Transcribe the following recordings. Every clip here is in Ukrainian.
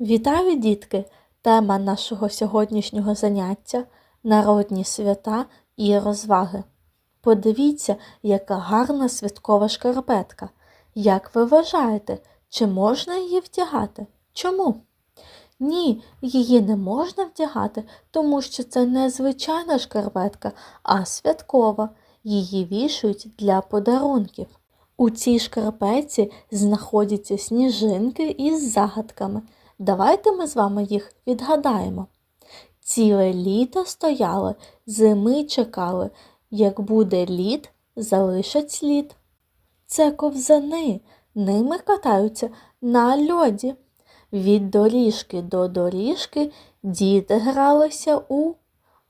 Вітаю, дітки! Тема нашого сьогоднішнього заняття народні свята і розваги. Подивіться, яка гарна святкова шкарпетка. Як ви вважаєте, чи можна її вдягати? Чому? Ні, її не можна вдягати, тому що це не звичайна шкарпетка, а святкова. Її вішають для подарунків. У цій шкарпетці знаходяться сніжинки із загадками. Давайте ми з вами їх відгадаємо. Ціле літо стояли, зими чекали. Як буде лід, залишать слід. Це ковзани, ними катаються на льоді. Від доріжки до доріжки діти гралися у,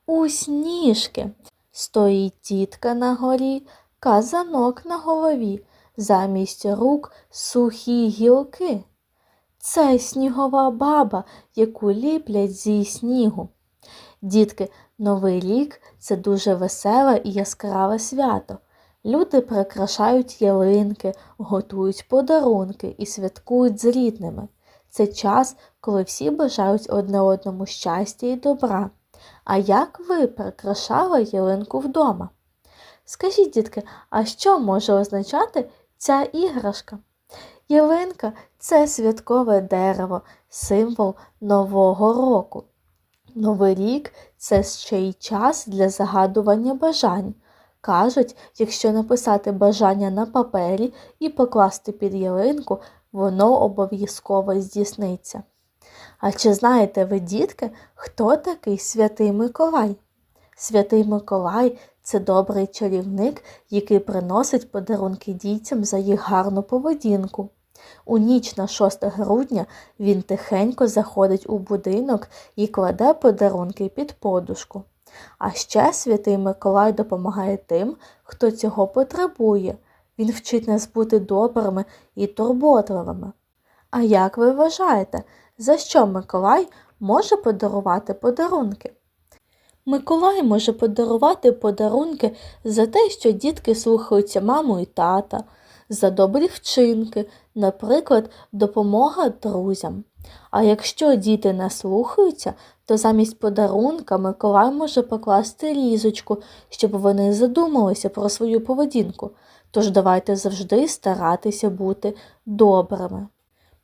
у сніжки. Стоїть тітка на горі, казанок на голові, замість рук сухі гілки. Це снігова баба, яку ліплять зі снігу. Дітки, Новий рік це дуже веселе і яскраве свято. Люди прикрашають ялинки, готують подарунки і святкують з рідними. Це час, коли всі бажають одне одному щастя і добра. А як ви прикрашали ялинку вдома? Скажіть, дітки, а що може означати ця іграшка? Ялинка це святкове дерево, символ Нового року. Новий рік це ще й час для загадування бажань. Кажуть, якщо написати бажання на папері і покласти під ялинку, воно обов'язково здійсниться. А чи знаєте ви, дітки, хто такий святий Миколай? Святий Миколай це добрий чарівник, який приносить подарунки дітям за їх гарну поведінку. У ніч на 6 грудня він тихенько заходить у будинок і кладе подарунки під подушку. А ще святий Миколай допомагає тим, хто цього потребує. Він вчить нас бути добрими і турботливими. А як ви вважаєте, за що Миколай може подарувати подарунки? Миколай може подарувати подарунки за те, що дітки слухаються маму і тата, за добрі вчинки, наприклад, допомога друзям. А якщо діти не слухаються, то замість подарунка Миколай може покласти різочку, щоб вони задумалися про свою поведінку. Тож давайте завжди старатися бути добрими.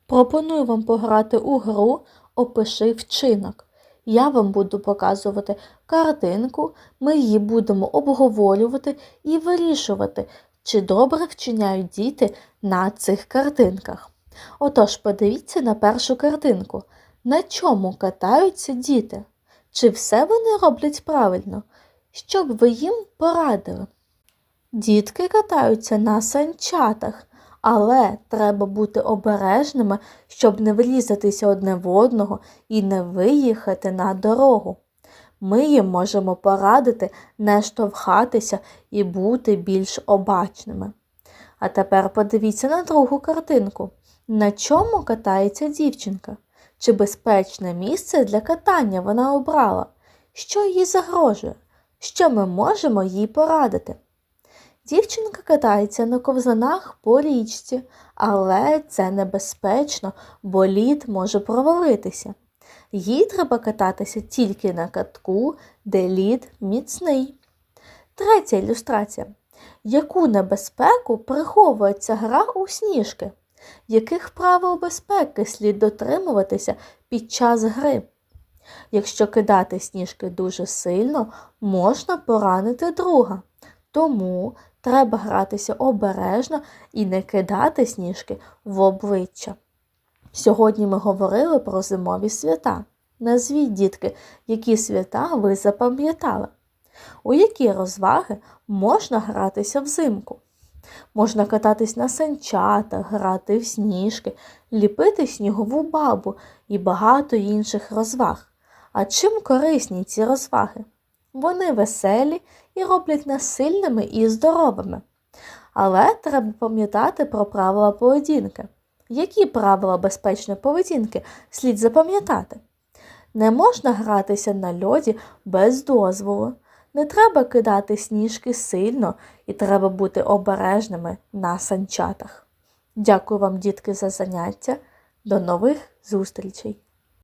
Пропоную вам пограти у гру Опиши вчинок. Я вам буду показувати картинку, ми її будемо обговорювати і вирішувати, чи добре вчиняють діти на цих картинках. Отож, подивіться на першу картинку. На чому катаються діти? Чи все вони роблять правильно? Що б ви їм порадили? Дітки катаються на санчатах, але треба бути обережними, щоб не врізатися одне в одного і не виїхати на дорогу. Ми їм можемо порадити не штовхатися і бути більш обачними. А тепер подивіться на другу картинку. На чому катається дівчинка? Чи безпечне місце для катання вона обрала? Що їй загрожує? Що ми можемо їй порадити? Дівчинка катається на ковзанах по річці, але це небезпечно, бо лід може провалитися. Їй треба кататися тільки на катку, де лід міцний. Третя ілюстрація. Яку небезпеку приховує ця гра у сніжки? Яких правил безпеки слід дотримуватися під час гри? Якщо кидати сніжки дуже сильно, можна поранити друга. Тому треба гратися обережно і не кидати сніжки в обличчя. Сьогодні ми говорили про зимові свята. Назвіть, дітки, які свята ви запам'ятали. У які розваги можна гратися взимку? Можна кататись на санчатах, грати в сніжки, ліпити снігову бабу і багато інших розваг. А чим корисні ці розваги? Вони веселі і роблять нас сильними і здоровими. Але треба пам'ятати про правила поведінки. Які правила безпечної поведінки слід запам'ятати? Не можна гратися на льоді без дозволу. Не треба кидати сніжки сильно і треба бути обережними на санчатах. Дякую вам, дітки, за заняття. До нових зустрічей!